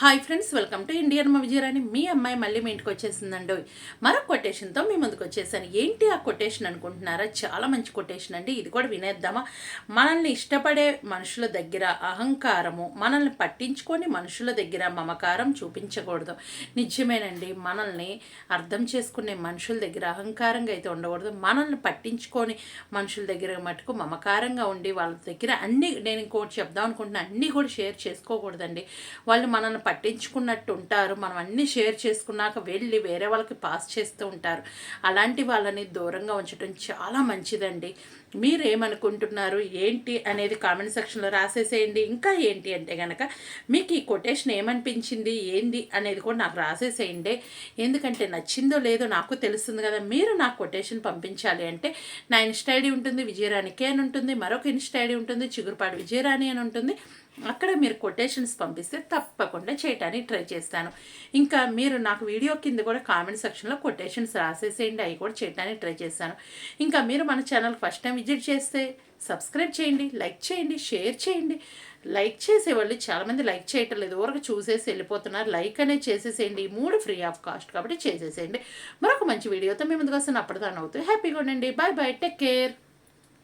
Hi friends welcome to Indian మా విజయరాణి మీ అమ్మాయి మళ్ళీ మీ ఇంటికి వచ్చేసిందండి. మరో కొటేషన్తో మీ ముందుకు వచ్చేసాను. ఏంటి ఆ కొటేషన్ అనుకుంటున్నారా? చాలా మంచి కొటేషన్ అండి. ఇది కూడా వినేద్దామా? మనల్ని ఇష్టపడే మనుషుల దగ్గర అహంకారము మనల్ని పట్టించుకొని మనుషుల దగ్గర మమకారం చూపించకూడదు. నిజమేనండి. మనల్ని అర్థం చేసుకునే మనుషుల దగ్గర అహంకారంగా అయితే ఉండకూడదు. మనల్ని పట్టించుకొని మనుషుల దగ్గర మటుకు మమకారంగా ఉండి వాళ్ళ దగ్గర అన్ని నేను ఇంకోటి చెప్దాం అనుకుంటున్నా అన్నీ కూడా షేర్ చేసుకోకూడదండి. వాళ్ళు మనల్ని పట్టించుకున్నట్టు ఉంటారు మనం అన్నీ షేర్ చేసుకున్నాక వెళ్ళి వేరే వాళ్ళకి పాస్ చేస్తూ ఉంటారు. అలాంటి వాళ్ళని దూరంగా ఉంచడం చాలా మంచిదండి. మీరు ఏమనుకుంటున్నారు ఏంటి అనేది కామెంట్ సెక్షన్లో రాసేసేయండి. ఇంకా ఏంటి అంటే కనుక మీకు ఈ కొటేషన్ ఏమనిపించింది? ఏంది అనేది కూడా నాకు రాసేసేయండి. ఎందుకంటే నచ్చిందో లేదో నాకు తెలుస్తుంది కదా. మీరు నాకు కొటేషన్ పంపించాలి అంటే నా ఇన్స్టా ఐడి ఉంటుంది విజయరాణికే అని ఉంటుంది మరొక ఇన్స్టా ఐడి ఉంటుంది చిగురుపాడు విజయరాణి అని ఉంటుంది. అక్కడ మీరు కొటేషన్స్ పంపిస్తే తప్పకుండా చేయడానికి ట్రై చేస్తాను. ఇంకా మీరు నాకు వీడియో కింద కూడా కామెంట్ సెక్షన్లో కొటేషన్స్ రాసేసేయండి అవి కూడా చేయడానికి ట్రై చేస్తాను. ఇంకా మీరు మన ఛానల్ ఫస్ట్ టైం విజిట్ చేస్తే సబ్స్క్రైబ్ చేయండి లైక్ చేయండి షేర్ చేయండి. లైక్ చేసేవాళ్ళు చాలామంది లైక్ చేయటం లేదు. ఊరకు చూసేసి వెళ్ళిపోతున్నారు. లైక్ అనేది చేసేసేయండి. ఈ మూడు ఫ్రీ ఆఫ్ కాస్ట్ కాబట్టి చేసేసేయండి. మరొక మంచి వీడియోతో మేము ముందుకు వస్తాను. అప్పటిదాన్ని అవుతుంది హ్యాపీగా ఉండండి. Bye bye. Take care.